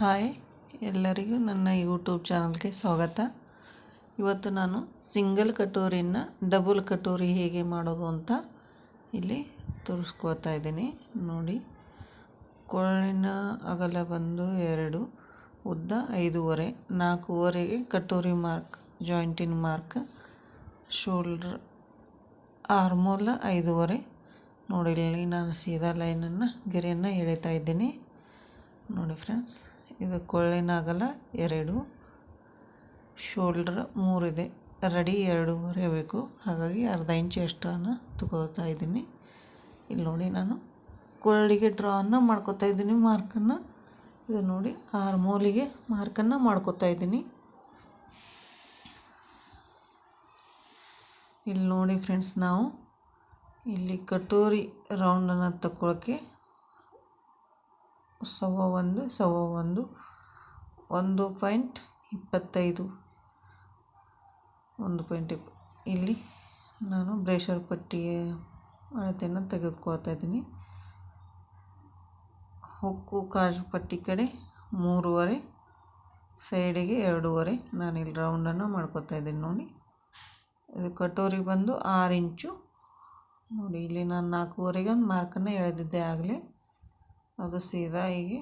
Hi, ಎಲ್ಲರಿಗೂ ನನ್ನ YouTube ಚಾನಲ್ಗೆ ಸ್ವಾಗತ. ಇವತ್ತು ನಾನು ಸಿಂಗಲ್ ಕಟೋರಿನ ಡಬಲ್ ಕಟೋರಿ ಹೇಗೆ ಮಾಡೋದು ಅಂತ ಇಲ್ಲಿ ತೋರಿಸ್ಕೊಳ್ತಾ ಇದ್ದೀನಿ. ನೋಡಿ, ಕೊರಳಿನ ಅಗಲ ಬಂದು ಎರಡು, ಉದ್ದ ಐದೂವರೆ, ನಾಲ್ಕೂವರೆಗೆ ಕಟೋರಿ ಮಾರ್ಕ್, ಜಾಯಿಂಟಿನ ಮಾರ್ಕ್, ಶೋಲ್ಡ್ರ್ ಆರ್ಮೋಲ್ ಐದೂವರೆ. ನೋಡಿ, ಇಲ್ಲಿ ನಾನು ಸೀದಾ ಲೈನನ್ನು ಗೆರೆಯನ್ನು ಎಳಿತಾ ಇದ್ದೀನಿ. ನೋಡಿ, ಫ್ರೆಂಡ್ಸ್ ಇದು ಕೊಳ್ಳಿನ ಅಗಲ ಎರಡು, ಶೋಲ್ಡ್ರ್ ಮೂರಿದೆ. ರೆಡಿ ಎರಡೂವರೆ ಬೇಕು ಹಾಗಾಗಿ ಅರ್ಧ ಇಂಚು ಎಕ್ಸ್ಟ್ರಾನ ತಗೋತಾ ಇದ್ದೀನಿ. ಇಲ್ಲಿ ನೋಡಿ ನಾನು ಕೊಳ್ಳಿಗೆ ಡ್ರಾನ ಮಾಡ್ಕೋತಾ ಇದ್ದೀನಿ ಮಾರ್ಕನ್ನು. ಇದು ನೋಡಿ ಆರು ಮೂಲಿಗೆ ಮಾರ್ಕನ್ನು ಮಾಡ್ಕೋತಾ ಇದ್ದೀನಿ. ಇಲ್ಲಿ ನೋಡಿ ಫ್ರೆಂಡ್ಸ್ ನಾವು ಇಲ್ಲಿ ಕಟೋರಿ ರೌಂಡನ್ನು ತಗೊಳ್ಳೋಕ್ಕೆ ಸವ ಒಂದು ಸವ ಒಂದು ಒಂದು ಪಾಯಿಂಟ್ ಇಪ್ಪತ್ತೈದು. ಒಂದು ಪಾಯಿಂಟ್ ಇಪ್, ಇಲ್ಲಿ ನಾನು ಬ್ರೇಷರ್ ಪಟ್ಟಿಯ ಅಳತೆಯನ್ನು ತೆಗೆದುಕೊಳ್ತಾ ಇದ್ದೀನಿ. ಹುಕ್ಕು, ಕಾಜು ಪಟ್ಟಿ ಕಡೆ ಮೂರುವರೆ, ಸೈಡಿಗೆ ಎರಡೂವರೆ. ಇಲ್ಲಿ ರೌಂಡನ್ನು ಮಾಡ್ಕೋತಾ ಇದ್ದೀನಿ ನೋಡಿ. ಇದು ಕಟೋರಿ ಬಂದು ಆರು ಇಂಚು. ನೋಡಿ, ಇಲ್ಲಿ ನಾನು ನಾಲ್ಕೂವರೆಗೆ ಒಂದು ಮಾರ್ಕನ್ನು ಎಳೆದಿದ್ದೆ ಆಗಲೇ. ಅದು ಸೀದಾ ಹೀಗೆ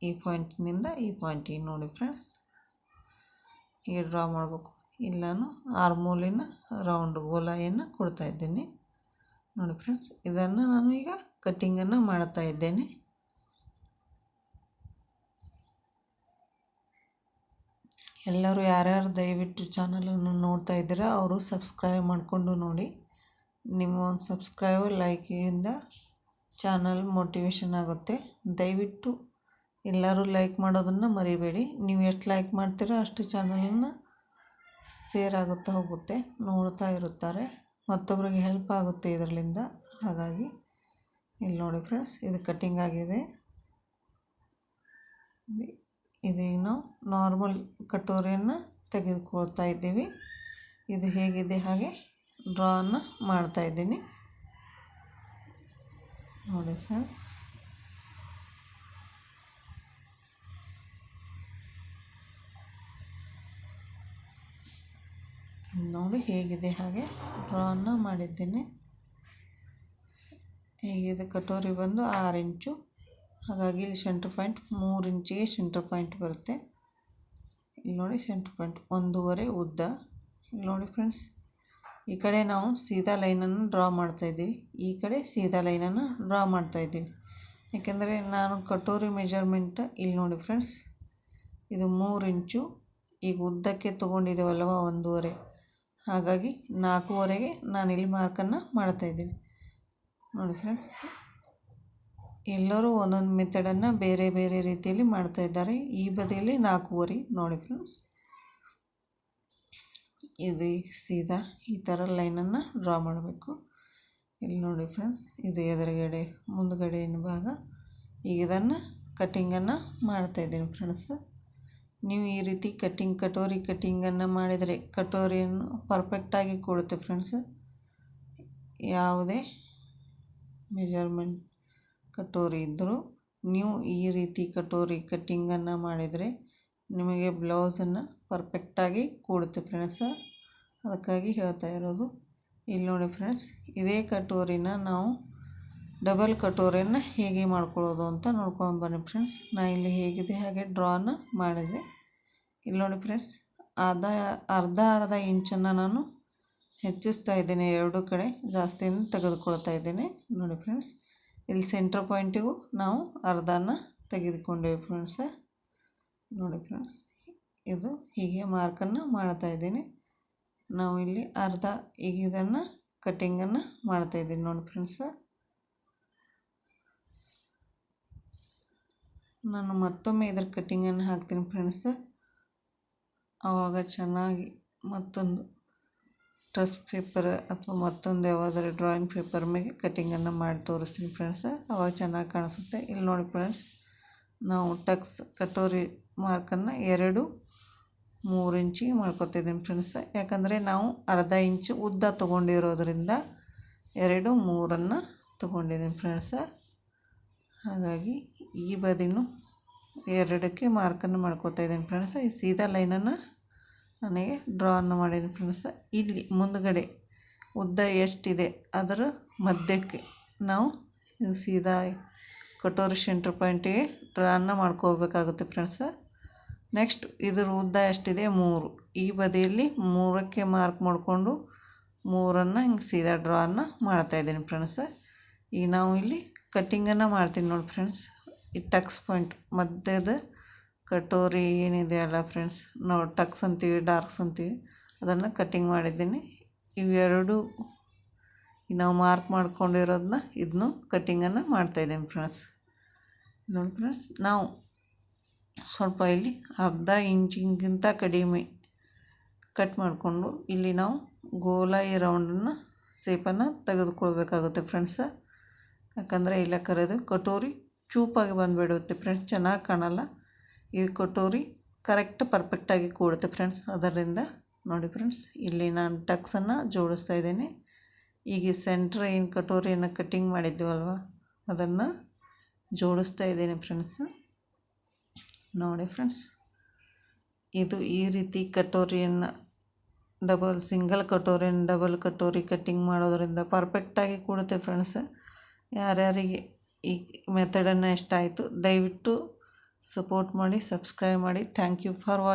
ಈ ಪಾಯಿಂಟ್ನಿಂದ ಈ ಪಾಯಿಂಟಿಗೆ ನೋಡಿ ಫ್ರೆಂಡ್ಸ್ ಹೀಗೆ ಡ್ರಾ ಮಾಡಬೇಕು. ಇಲ್ಲಿ ನಾನು ಆರ್ಮೂಲಿನ ರೌಂಡ್ ಗೋಲಾಯನ್ನು ಕೊಡ್ತಾ ಇದ್ದೀನಿ. ನೋಡಿ ಫ್ರೆಂಡ್ಸ್ ಇದನ್ನು ನಾನು ಈಗ ಕಟ್ಟಿಂಗನ್ನು ಮಾಡ್ತಾ ಇದ್ದೇನೆ. ಎಲ್ಲರೂ ಯಾರ್ಯಾರು ದಯವಿಟ್ಟು ಚಾನಲನ್ನು ನೋಡ್ತಾ ಇದ್ದೀರಾ, ಅವರು ಸಬ್ಸ್ಕ್ರೈಬ್ ಮಾಡಿಕೊಂಡು ನೋಡಿ. ನಿಮ್ಮ ಒಂದು ಸಬ್ಸ್ಕ್ರೈಬ್ ಲೈಕಿಂದ ಚಾನಲ್ ಮೋಟಿವೇಶನ್ ಆಗುತ್ತೆ. ದಯವಿಟ್ಟು ಎಲ್ಲರೂ ಲೈಕ್ ಮಾಡೋದನ್ನು ಮರಿಬೇಡಿ. ನೀವು ಎಷ್ಟು ಲೈಕ್ ಮಾಡ್ತೀರೋ ಅಷ್ಟು ಚಾನಲನ್ನು ಸೇರ್ ಆಗುತ್ತಾ ಹೋಗುತ್ತೆ, ನೋಡ್ತಾ ಇರುತ್ತಾರೆ. ಮತ್ತೊಬ್ಬರಿಗೆ ಹೆಲ್ಪ್ ಆಗುತ್ತೆ ಇದರಿಂದ ಹಾಗಾಗಿ ಇಲ್ಲಿ ನೋಡಿ ಫ್ರೆಂಡ್ಸ್, ಇದು ಕಟ್ಟಿಂಗ್ ಆಗಿದೆ. ಇದೀಗ ನಾವು ನಾರ್ಮಲ್ ಕಟೋರಿಯನ್ನು ತೆಗೆದುಕೊಳ್ತಾ ಇದ್ದೀವಿ. ಇದು ಹೇಗಿದೆ ಹಾಗೆ ಡ್ರಾನ ಮಾಡ್ತಾಯಿದ್ದೀನಿ ನೋಡಿ ಫ್ರೆಂಡ್ಸ್ ನೋಡಿ ಹೇಗಿದೆ ಹಾಗೆ. ಡ್ರಾನ ಮಾಡಿದ್ದೇನೆ. ಹೇಗಿದೆ ಕಟೋರಿ ಬಂದು ಆರು ಇಂಚು. ಹಾಗಾಗಿ ಇಲ್ಲಿ ಸೆಂಟ್ರ್ ಪಾಯಿಂಟ್ ಮೂರು ಇಂಚಿಗೆ ಸೆಂಟ್ರ್ ಪಾಯಿಂಟ್ ಬರುತ್ತೆ. ಇಲ್ಲಿ ನೋಡಿ ಸೆಂಟ್ರ್ ಪಾಯಿಂಟ್ ಒಂದೂವರೆ ಉದ್ದ. ಇಲ್ಲಿ ನೋಡಿ ಫ್ರೆಂಡ್ಸ್ ಈ ಕಡೆ ನಾವು ಸೀದಾ ಲೈನನ್ನು ಡ್ರಾ ಮಾಡ್ತಾ ಇದ್ದೀವಿ. ಈ ಕಡೆ ಸೀದಾ ಲೈನನ್ನು ಡ್ರಾ ಮಾಡ್ತಾ ಮಾಡ್ತಾಯಿದ್ದೀನಿ ಯಾಕೆಂದರೆ ನಾನು ಕಟೋರಿ ಮೆಜರ್ಮೆಂಟ್ ಇಲ್ಲಿ ನೋಡಿ ಫ್ರೆಂಡ್ಸ್ ಇದು ಮೂರು ಇಂಚು. ಈಗ ಉದ್ದಕ್ಕೆ ತೊಗೊಂಡಿದ್ದೇವಲ್ವ, ಒಂದೂವರೆ. ಹಾಗಾಗಿ ನಾಲ್ಕೂವರೆಗೆ ಇಲ್ಲಿ ಮಾರ್ಕನ್ನು ಮಾಡ್ತಾಯಿದ್ದೀನಿ ನೋಡಿ ಫ್ರೆಂಡ್ಸ್ ಎಲ್ಲರೂ ಒಂದೊಂದು ಮೆಥಡನ್ನು ಬೇರೆ ಬೇರೆ ರೀತಿಯಲ್ಲಿ ಮಾಡ್ತಾಯಿದ್ದಾರೆ ಈ ಬದಿಯಲ್ಲಿ ನಾಲ್ಕೂವರೆ, ನೋಡಿ ಫ್ರೆಂಡ್ಸ್ ಇದು ಸೀದಾ ಈ ಥರ ಲೈನನ್ನು ಡ್ರಾ ಮಾಡಬೇಕು. ಇಲ್ಲಿ ನೋಡಿ ಫ್ರೆಂಡ್ಸ್ ಇದು ಎದುರುಗಡೆ ಮುಂದುಗಡೆಯ ಭಾಗ. ಈಗ ಇದನ್ನು ಕಟ್ಟಿಂಗನ್ನು ಮಾಡ್ತಾಯಿದ್ದೀನಿ ಫ್ರೆಂಡ್ಸ್ ನೀವು ಈ ರೀತಿ ಕಟ್ಟಿಂಗ್ ಕಟೋರಿ ಕಟ್ಟಿಂಗನ್ನು ಮಾಡಿದರೆ ಕಟೋರಿಯನ್ನು ಪರ್ಫೆಕ್ಟಾಗಿ ಕೊಡುತ್ತೆ ಫ್ರೆಂಡ್ಸ್ ಯಾವುದೇ ಮೆಜರ್ಮೆಂಟ್ ಕಟೋರಿ ಇದ್ದರೂ ನೀವು ಈ ರೀತಿ ಕಟೋರಿ ಕಟ್ಟಿಂಗನ್ನು ಮಾಡಿದರೆ ನಿಮಗೆ ಬ್ಲೌಸನ್ನು ಪರ್ಫೆಕ್ಟಾಗಿ ಕೂಡುತ್ತೆ ಫ್ರೆಂಡ್ಸ್ ಅದಕ್ಕಾಗಿ ಹೇಳ್ತಾ ಇರೋದು, ಇಲ್ಲಿ ನೋಡಿ ಫ್ರೆಂಡ್ಸ್ ಇದೇ ಕಟೋರಿನ ನಾವು ಡಬಲ್ ಕಟೋರಿಯನ್ನು ಹೇಗೆ ಮಾಡ್ಕೊಳ್ಳೋದು ಅಂತ ನೋಡ್ಕೊಂಡು ಬನ್ನಿ ಫ್ರೆಂಡ್ಸ್ ನಾ ಇಲ್ಲಿ ಹೇಗಿದೆ ಹಾಗೆ ಡ್ರಾನ ಮಾಡಿದೆ. ಇಲ್ಲಿ ನೋಡಿ ಫ್ರೆಂಡ್ಸ್ ಅರ್ಧ ಅರ್ಧ ಅರ್ಧ ಇಂಚನ್ನು ನಾನು ಹೆಚ್ಚಿಸ್ತಾ ಇದ್ದೇನೆ, ಎರಡು ಕಡೆ ಜಾಸ್ತಿಯನ್ನು ತೆಗೆದುಕೊಳ್ತಾ ಇದ್ದೇನೆ. ನೋಡಿ ಫ್ರೆಂಡ್ಸ್ ಇಲ್ಲಿ ಸೆಂಟ್ರ್ ಪಾಯಿಂಟಿಗೂ ನಾವು ಅರ್ಧನ ತೆಗೆದುಕೊಂಡೇವೆ ಫ್ರೆಂಡ್ಸ ನೋಡಿ ಫ್ರೆಂಡ್ಸ್ ಇದು ಹೀಗೆ ಮಾರ್ಕನ್ನು ಮಾಡ್ತಾ ಇದ್ದೀನಿ. ನಾವು ಇಲ್ಲಿ ಅರ್ಧ ಈಗ ಇದನ್ನು ಕಟ್ಟಿಂಗನ್ನು ಮಾಡ್ತಾಯಿದ್ದೀನಿ ನೋಡಿ ಫ್ರೆಂಡ್ಸ್. ನಾನು ಮತ್ತೊಮ್ಮೆ ಇದ್ರ ಕಟ್ಟಿಂಗನ್ನು ಹಾಕ್ತೀನಿ ಫ್ರೆಂಡ್ಸ. ಆವಾಗ ಚೆನ್ನಾಗಿ ಮತ್ತೊಂದು ಟ್ರಸ್ ಪೇಪರ್ ಅಥವಾ ಮತ್ತೊಂದು ಯಾವುದಾದ್ರು ಡ್ರಾಯಿಂಗ್ ಪೇಪರ್ ಮೇಲೆ ಕಟ್ಟಿಂಗನ್ನು ಮಾಡಿ ತೋರಿಸ್ತೀನಿ ಫ್ರೆಂಡ್ಸ. ಅವಾಗ ಚೆನ್ನಾಗಿ ಕಾಣಿಸುತ್ತೆ. ಇಲ್ಲಿ ನೋಡಿ ಫ್ರೆಂಡ್ಸ್, ನಾವು ಟಕ್ಸ್ ಕಟೋರಿ ಮಾರ್ಕನ್ನು ಎರಡು ಮೂರು ಇಂಚಿಗೆ ಮಾಡ್ಕೊತಿದ್ದೀನಿ ಫ್ರೆಂಡ್ಸ್. ಯಾಕಂದರೆ ನಾವು ಅರ್ಧ ಇಂಚು ಉದ್ದ ತೊಗೊಂಡಿರೋದ್ರಿಂದ ಎರಡು ಮೂರನ್ನು ತೊಗೊಂಡಿದ್ದೀನಿ ಫ್ರೆಂಡ್ಸ. ಹಾಗಾಗಿ ಈ ಬದಿನೂ ಎರಡಕ್ಕೆ ಮಾರ್ಕನ್ನು ಮಾಡ್ಕೋತಾ ಇದ್ದೀನಿ ಫ್ರೆಂಡ್ಸ. ಈ ಸೀದಾ ಲೈನನ್ನು ನನಗೆ ಡ್ರಾವನ್ನು ಮಾಡಿದ್ದೀನಿ ಫ್ರೆಂಡ್ಸ. ಇಲ್ಲಿ ಮುಂದುಗಡೆ ಉದ್ದ ಎಷ್ಟಿದೆ ಅದರ ಮಧ್ಯಕ್ಕೆ ನಾವು ಸೀದಾ ಕಟೋರಿ ಸೆಂಟ್ರ್ ಪಾಯಿಂಟಿಗೆ ಡ್ರಾವನ್ನು ಮಾಡ್ಕೋಬೇಕಾಗುತ್ತೆ ಫ್ರೆಂಡ್ಸ. ನೆಕ್ಸ್ಟ್ ಇದರ ಉದ್ದ ಎಷ್ಟಿದೆ? ಮೂರು. ಈ ಬದಿಯಲ್ಲಿ ಮೂರಕ್ಕೆ ಮಾರ್ಕ್ ಮಾಡಿಕೊಂಡು ಮೂರನ್ನು ಹಿಂಗೆ ಸೀದಾ ಡ್ರಾವನ್ನು ಮಾಡ್ತಾಯಿದ್ದೀನಿ ಫ್ರೆಂಡ್ಸ್ ಈಗ ನಾವು ಇಲ್ಲಿ ಕಟ್ಟಿಂಗನ್ನು ಮಾಡ್ತೀನಿ ನೋಡಿ ಫ್ರೆಂಡ್ಸ್ ಈ ಟಕ್ಸ್ ಪಾಯಿಂಟ್ ಮಧ್ಯದ ಕಟೋರಿ ಏನಿದೆ ಅಲ್ಲ ಫ್ರೆಂಡ್ಸ್ ನಾವು ಟಕ್ಸ್ ಅಂತೀವಿ ಡಾರ್ಕ್ಸ್ ಅಂತೀವಿ. ಅದನ್ನು ಕಟ್ಟಿಂಗ್ ಮಾಡಿದ್ದೀನಿ. ಇವೆರಡು ನಾವು ಮಾರ್ಕ್ ಮಾಡ್ಕೊಂಡಿರೋದನ್ನ ಇದನ್ನು ಕಟ್ಟಿಂಗನ್ನು ಮಾಡ್ತಾಯಿದ್ದೀನಿ ಫ್ರೆಂಡ್ಸ್ ನೋಡಿ ಫ್ರೆಂಡ್ಸ್ ನಾವು ಸ್ವಲ್ಪ ಇಲ್ಲಿ ಅರ್ಧ ಇಂಚಿಗಿಂತ ಕಡಿಮೆ ಕಟ್ ಮಾಡಿಕೊಂಡು ಇಲ್ಲಿ ನಾವು ಗೋಲಾಯಿ ರೌಂಡನ್ನು ಸೇಪನ್ನು ತೆಗೆದುಕೊಳ್ಬೇಕಾಗುತ್ತೆ ಫ್ರೆಂಡ್ಸ ಯಾಕಂದರೆ ಇಲ್ಲ ಕರೆದು ಕಟೋರಿ ಚೂಪಾಗಿ ಬಂದುಬಿಡುತ್ತೆ ಫ್ರೆಂಡ್ಸ್ ಚೆನ್ನಾಗಿ ಕಾಣಲ್ಲ. ಇದು ಕಟೋರಿ ಕರೆಕ್ಟ್ ಪರ್ಫೆಕ್ಟಾಗಿ ಕೂಡುತ್ತೆ ಫ್ರೆಂಡ್ಸ್ ಅದರಿಂದ ನೋಡಿ ಫ್ರೆಂಡ್ಸ್ ಇಲ್ಲಿ ನಾನು ಟಕ್ಸನ್ನು ಜೋಡಿಸ್ತಾ ಇದ್ದೀನಿ. ಈಗ ಸೆಂಟ್ರ್ ಏನು ಕಟೋರಿಯನ್ನು ಕಟ್ಟಿಂಗ್ ಮಾಡಿದ್ದೀವಲ್ವ ಅದನ್ನು ಜೋಡಿಸ್ತಾ ಇದ್ದೀನಿ ಫ್ರೆಂಡ್ಸ್ ನೋಡಿ ಫ್ರೆಂಡ್ಸ್ ಇದು ಈ ರೀತಿ ಕಟೋರಿಯನ್ನು ಡಬಲ್ ಸಿಂಗಲ್ ಕಟೋರಿಯನ್ನು ಡಬಲ್ ಕಟೋರಿ ಕಟ್ಟಿಂಗ್ ಮಾಡೋದರಿಂದ ಪರ್ಫೆಕ್ಟಾಗಿ ಕೂಡುತ್ತೆ ಫ್ರೆಂಡ್ಸ್ ಯಾರ್ಯಾರಿಗೆ ಈ ಮೆಥಡನ್ನು ಇಷ್ಟ ಆಯಿತು ದಯವಿಟ್ಟು ಸಪೋರ್ಟ್ ಮಾಡಿ ಸಬ್ಸ್ಕ್ರೈಬ್ ಮಾಡಿ. Thank you for watch